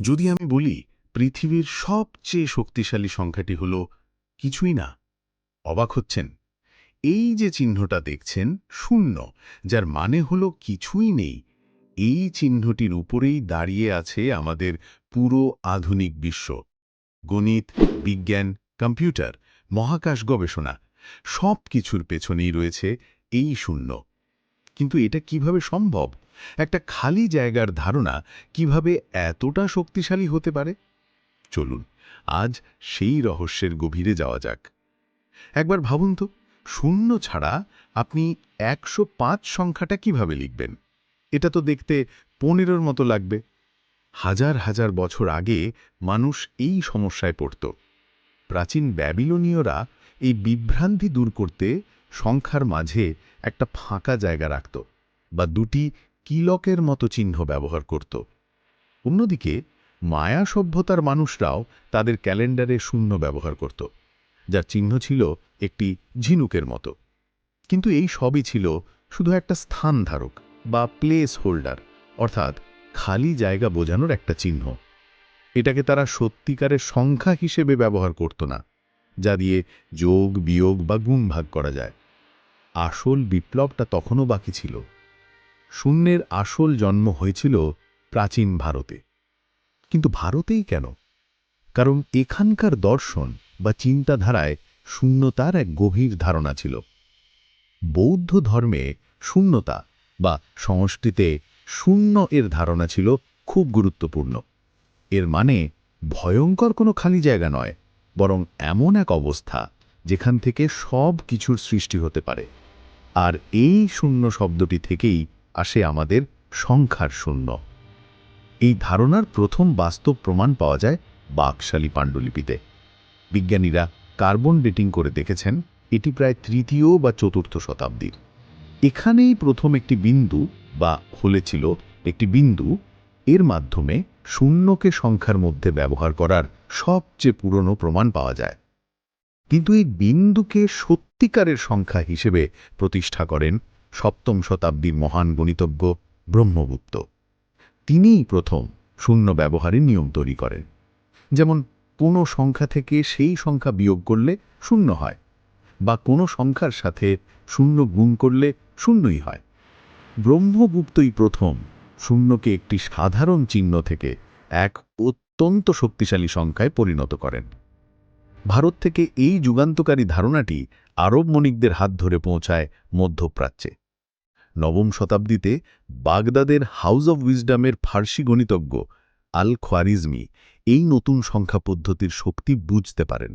যদি আমি বলি, পৃথিবীর সবচেয়ে শক্তিশালী সংখ্যাটি হল কিছুই না। অবাক হচ্ছেন। এই যে চিহ্নটা দেখছেন, শূন্য, যার মানে হল কিছুই নেই। এই চিহ্নটির উপরেই দাঁড়িয়ে আছে আমাদের পুরো আধুনিক বিশ্ব। গণিত, বিজ্ঞান, কম্পিউটার, মহাকাশ গবেষণা সব কিছুর পেছনেই রয়েছে এই শূন্য। কিন্তু এটা কীভাবে সম্ভব? একটা খালি জায়গার ধারণা কীভাবে এতটা শক্তিশালী হতে পারে? চলুন, আজ সেই রহস্যের গভীরে যাওয়া যাক। একবার ভাবুন তো, শূন্য ছাড়া আপনি একশো পাঁচ সংখ্যাটা কীভাবে লিখবেন? এটা তো দেখতে পনেরোর মতো লাগবে। হাজার হাজার বছর আগে মানুষ এই সমস্যায় পড়ত। প্রাচীন ব্যাবিলনীয়রা এই বিভ্রান্তি দূর করতে সংখ্যার মাঝে একটা ফাঁকা জায়গা রাখত বা দুটি কিলকের মতো চিহ্ন ব্যবহার করত। অন্যদিকে, মায়া সভ্যতার মানুষরাও তাদের ক্যালেন্ডারে শূন্য ব্যবহার করত, যার চিহ্ন ছিল একটি ঝিনুকের মতো। কিন্তু এই সবই ছিল শুধু একটা স্থান ধারক বা প্লেস হোল্ডার অর্থাৎ খালি জায়গা বোঝানোর একটা চিহ্ন। এটাকে তারা সত্যিকারের সংখ্যা হিসেবে ব্যবহার করত না, যা দিয়ে যোগ, বিয়োগ বা গুণ ভাগ করা যায়। আসল বিপ্লবটা তখনও বাকি ছিল। শূন্যের আসল জন্ম হয়েছিল প্রাচীন ভারতে। কিন্তু ভারতেই কেন? কারণ এখানকার দর্শন বা চিন্তাধারায় শূন্যতার এক গভীর ধারণা ছিল। বৌদ্ধ ধর্মে শূন্যতা বা সংস্কৃতে শূন্য এর ধারণা ছিল খুব গুরুত্বপূর্ণ। এর মানে ভয়ঙ্কর কোনো খালি জায়গা নয়, বরং এমন এক অবস্থা যেখান থেকে সব কিছুর সৃষ্টি হতে পারে। আর এই শূন্য শব্দটি থেকেই আসে আমাদের সংখ্যার শূন্য। এই ধারণার প্রথম বাস্তব প্রমাণ পাওয়া যায় বাকশালী পাণ্ডুলিপিতে। বিজ্ঞানীরা কার্বন ডেটিং করে দেখেছেন এটি প্রায় তৃতীয় বা চতুর্থ শতাব্দীর। এখানেই প্রথম একটি বিন্দু বা হলেছিল একটি বিন্দু, এর মাধ্যমে শূন্যকে সংখ্যার মধ্যে ব্যবহার করার সবচেয়ে পুরনো প্রমাণ পাওয়া যায়। কিন্তু এই বিন্দুকে সত্যিকারের সংখ্যা হিসেবে প্রতিষ্ঠা করেন সপ্তম শতাব্দীর মহান গণিতজ্ঞ ব্রহ্মগুপ্ত। তিনিই প্রথম শূন্য ব্যবহারের নিয়ম তৈরি করেন। যেমন, কোনো সংখ্যা থেকে সেই সংখ্যা বিয়োগ করলে শূন্য হয়, বা কোনো সংখ্যার সাথে শূন্য গুণ করলে শূন্যই হয়। ব্রহ্মগুপ্তই প্রথম শূন্যকে একটি সাধারণ চিহ্ন থেকে এক অত্যন্ত শক্তিশালী সংখ্যায় পরিণত করেন। ভারত থেকে এই যুগান্তকারী ধারণাটি আরব মণিকদের হাত ধরে পৌঁছায় মধ্যপ্রাচ্যে। নবম শতাব্দীতে বাগদাদের হাউস অব উইজডামের ফার্সি গণিতজ্ঞ আল খোয়ারিজমি এই নতুন সংখ্যা পদ্ধতির শক্তি বুঝতে পারেন।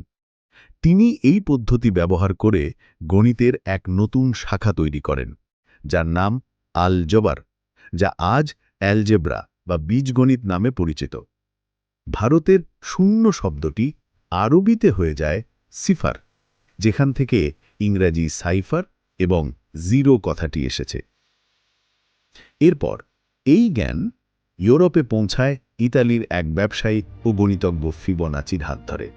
তিনি এই পদ্ধতি ব্যবহার করে গণিতের এক নতুন শাখা তৈরি করেন, যার নাম আল জবার যা আজ অ্যালজেব্রা বা বীজগণিত নামে পরিচিত। ভারতের শূন্য শব্দটি আরবিতে হয়ে যায় সিফার, যেখান থেকে ইংরাজি সাইফার এবং জিরো কথাটি এসেছে। এরপর, এই জ্ঞান ইউরোপে পৌঁছায় ইতালির এক ব্যবসায়ী ও গণিতজ্ঞ ফিবোনাচির হাত ধরে।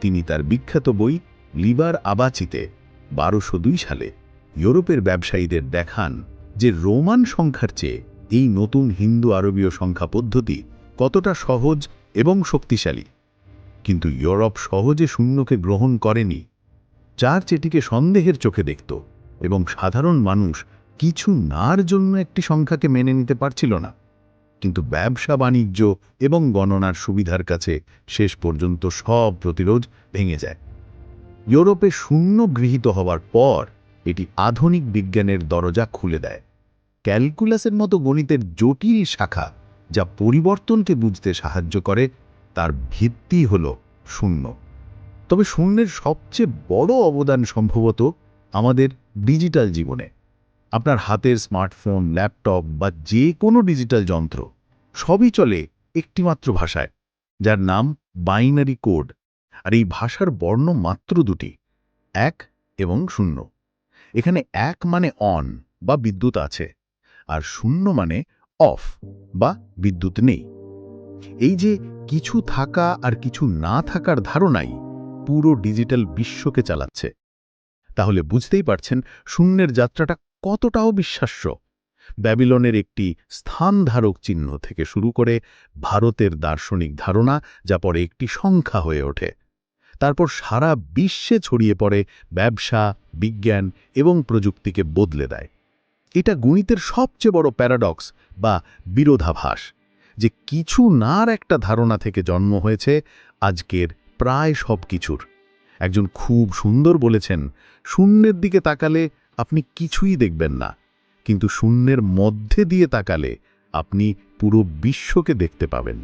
তিনি তার বিখ্যাত বই লিবার আবাচিতে বারোশো সালে ইউরোপের ব্যবসায়ীদের দেখান যে রোমান সংখ্যার চেয়ে এই নতুন হিন্দু আরবীয় সংখ্যা পদ্ধতি কতটা সহজ এবং শক্তিশালী। কিন্তু ইউরোপ সহজে শূন্যকে গ্রহণ করেনি। চার্চ এটিকে সন্দেহের চোখে দেখত এবং সাধারণ মানুষ কিছু নার জন্য একটি সংখ্যাকে মেনে নিতে পারছিল না। কিন্তু ব্যবসা, বাণিজ্য এবং গণনার সুবিধার কাছে শেষ পর্যন্ত সব প্রতিরোধ ভেঙে যায়। ইউরোপে শূন্য গৃহীত হওয়ার পর এটি আধুনিক বিজ্ঞানের দরজা খুলে দেয়। ক্যালকুলাসের মতো গণিতের জটিল শাখা যা পরিবর্তনকে বুঝতে সাহায্য করে, তার ভিত্তি হল শূন্য। তবে শূন্যের সবচেয়ে বড় অবদান সম্ভবত আমাদের ডিজিটাল জীবনে। আপনার হাতের স্মার্টফোন, ল্যাপটপ বা যে কোনো ডিজিটাল যন্ত্র, সবই চলে একটিমাত্র ভাষায়, যার নাম বাইনারি কোড। আর এই ভাষার বর্ণ মাত্র দুটি, এক এবং শূন্য। এখানে এক মানে অন বা বিদ্যুৎ আছে, আর শূন্য মানে অফ বা বিদ্যুৎ নেই। এই যে কিছু থাকা আর কিছু না থাকার ধারণাই পুরো ডিজিটাল বিশ্বকে চালাচ্ছে। তাহলে বুঝতেই পারছেন, শূন্যের যাত্রাটা কতটাও বিশ্বাস্য ব্যাবিলনের একটি স্থানধারক চিহ্ন থেকে শুরু করে ভারতের দার্শনিক ধারণা যা পরে একটি সংখ্যা হয়ে ওঠে। তারপর সারা বিশ্বে ছড়িয়ে পড়ে ব্যবসা, বিজ্ঞান এবং প্রযুক্তিকে বদলে দেয়। এটা গণিতের সবচেয়ে বড় প্যারাডক্স বা বিরোধাভাস যে কিছু নার একটা ধারণা থেকে জন্ম হয়েছে আজকের প্রায় সব কিছুর একজন খুব সুন্দর বলেছেন, শূন্যের দিকে তাকালে আপনি কিছুই দেখবেন না কিন্তু শূন্যের মধ্যে দিয়ে তাকালে আপনি পুরো বিশ্বকে দেখতে পাবেন।